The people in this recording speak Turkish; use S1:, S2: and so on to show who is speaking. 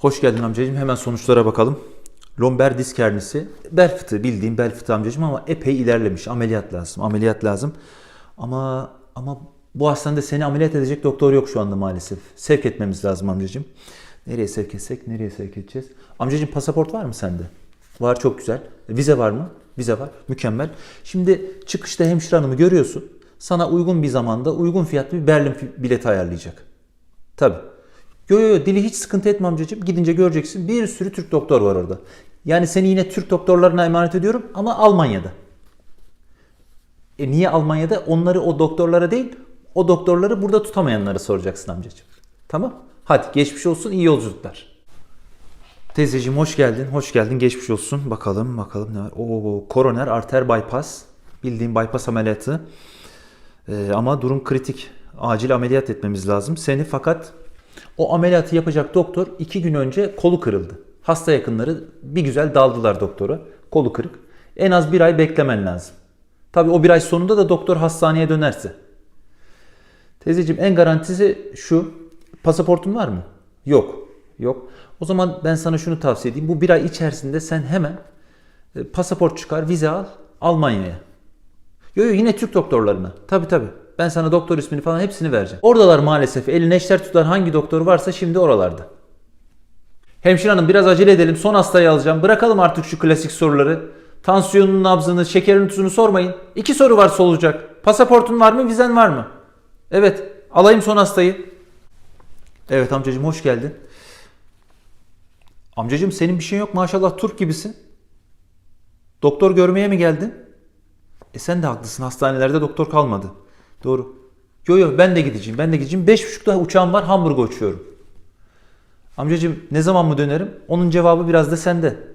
S1: Hoş geldin amcacığım. Hemen sonuçlara bakalım. Lomber disk hernisi. Bel fıtığı bildiğim bel fıtığı amcacığım ama epey ilerlemiş. Ameliyat lazım. Ameliyat lazım. Ama ama bu hastanede seni ameliyat edecek doktor yok şu anda maalesef. Sevk etmemiz lazım amcacığım. Nereye sevk etsek? Nereye sevk edeceğiz? Amcacığım pasaport var mı sende? Var çok güzel. Vize var mı? Vize var. Mükemmel. Şimdi çıkışta hemşire hanımı görüyorsun. Sana uygun bir zamanda uygun fiyatlı bir Berlin bileti ayarlayacak. Tabii. Yo yo yo dili hiç sıkıntı etme amcacığım. Gidince göreceksin bir sürü Türk doktor var orada. Yani seni yine Türk doktorlarına emanet ediyorum ama Almanya'da. E niye Almanya'da? Onları o doktorlara değil, o doktorları burada tutamayanları soracaksın amcacığım. Tamam? Hadi geçmiş olsun, iyi yolculuklar. Teyzeciğim hoş geldin, hoş geldin. Geçmiş olsun. Bakalım, bakalım ne var. Oo, koroner arter bypass. Bildiğim bypass ameliyatı. Ee, ama durum kritik. Acil ameliyat etmemiz lazım. Seni fakat o ameliyatı yapacak doktor iki gün önce kolu kırıldı. Hasta yakınları bir güzel daldılar doktora. Kolu kırık. En az bir ay beklemen lazım. Tabii o bir ay sonunda da doktor hastaneye dönerse. Teyzeciğim en garantisi şu. Pasaportun var mı? Yok. Yok. O zaman ben sana şunu tavsiye edeyim. Bu bir ay içerisinde sen hemen e, pasaport çıkar, vize al Almanya'ya. Yo yo yine Türk doktorlarına. Tabi tabi. Ben sana doktor ismini falan hepsini vereceğim. Oradalar maalesef eline eşler tutan hangi doktor varsa şimdi oralarda. Hemşire hanım biraz acele edelim. Son hastayı alacağım. Bırakalım artık şu klasik soruları. Tansiyonun nabzını, şekerin tuzunu sormayın. İki soru var sorulacak. Pasaportun var mı, vizen var mı? Evet. Alayım son hastayı. Evet amcacığım hoş geldin. Amcacığım senin bir şeyin yok maşallah Türk gibisin. Doktor görmeye mi geldin? E sen de haklısın. Hastanelerde doktor kalmadı. Doğru. Yo yo ben de gideceğim. Ben de gideceğim. Beş buçukta uçağım var. Hamburg'a uçuyorum. Amcacığım ne zaman mı dönerim? Onun cevabı biraz da sende.